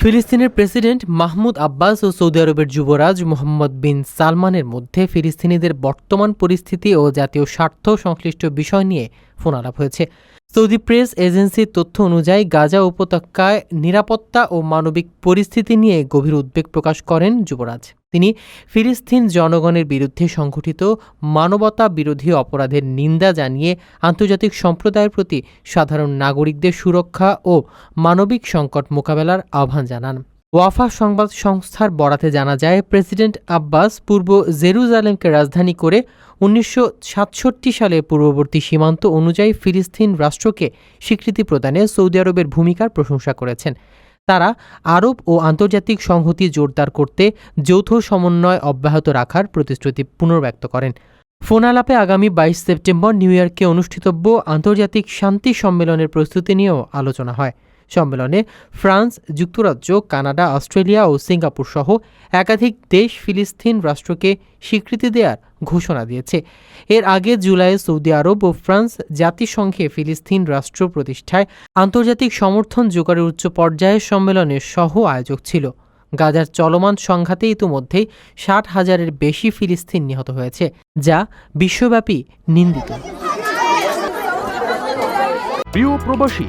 ফিলিস্তিনের president Mahmoud Abbas ও Saudi আরবের যুবরাজ মোহাম্মদ বিন সালমানের মধ্যে ফিলিস্তিনিদের বর্তমান পরিস্থিতি ও জাতীয় স্বার্থ সংশ্লিষ্ট বিষয় নিয়ে ফোনালাপ হয়েছে। সৌদি প্রেস এজেন্সির তথ্য অনুযায়ী গাজা উপত্যকায় নিরাপত্তা ও মানবিক পরিস্থিতি নিয়ে গভীর উদ্বেগ প্রকাশ করেন যুবরাজ। তিনি ফিলিস্তিন জনগণের বিরুদ্ধে সংঘটিত মানবতা বিরোধী অপরাধের নিন্দা জানিয়ে আন্তর্জাতিক সম্প্রদায়ের প্রতি সাধারণ নাগরিকদের সুরক্ষা ও মানবিক সংকট মোকাবেলার আহ্বান জানান। ওয়াফা সংবাদ সংস্থার বরাতে জানা যায়, প্রেসিডেন্ট আব্বাস পূর্ব জেরুজালেমকে রাজধানী করে উনিশশো সাতষট্টি সালে পূর্ববর্তী সীমান্ত অনুযায়ী ফিলিস্তিন রাষ্ট্রকে স্বীকৃতি প্রদানে সৌদি আরবের ভূমিকার প্রশংসা করেছেন। তারা আরব ও আন্তর্জাতিক সংহতি জোরদার করতে যৌথ সমন্বয় অব্যাহত রাখার প্রতিশ্রুতি পুনর্ব্যক্ত করেন। ফোন আলাপে আগামী বাইশ সেপ্টেম্বর নিউ ইয়র্কে অনুষ্ঠিতব্য আন্তর্জাতিক শান্তি সম্মেলনের প্রস্তুতি নিয়েও আলোচনা হয়। সম্মেলনে ফ্রান্স, যুক্তরাজ্য, কানাডা, অস্ট্রেলিয়া ও সিঙ্গাপুর সহ একাধিক দেশ ফিলিস্তিন রাষ্ট্রকে স্বীকৃতি দেওয়ার ঘোষণা দিয়েছে। এর আগে জুলাইয়ে সৌদি আরব ও ফ্রান্স জাতিসংঘে ফিলিস্তিন রাষ্ট্র প্রতিষ্ঠায় আন্তর্জাতিক সমর্থন জোগাড়ের উচ্চ পর্যায়ের সম্মেলনের সহ আয়োজক ছিল। গাজার চলমান সংঘাতে ইতিমধ্যেই ষাট হাজারের বেশি ফিলিস্তিন নিহত হয়েছে, যা বিশ্বব্যাপী নিন্দিত। প্রিয় প্রবাসী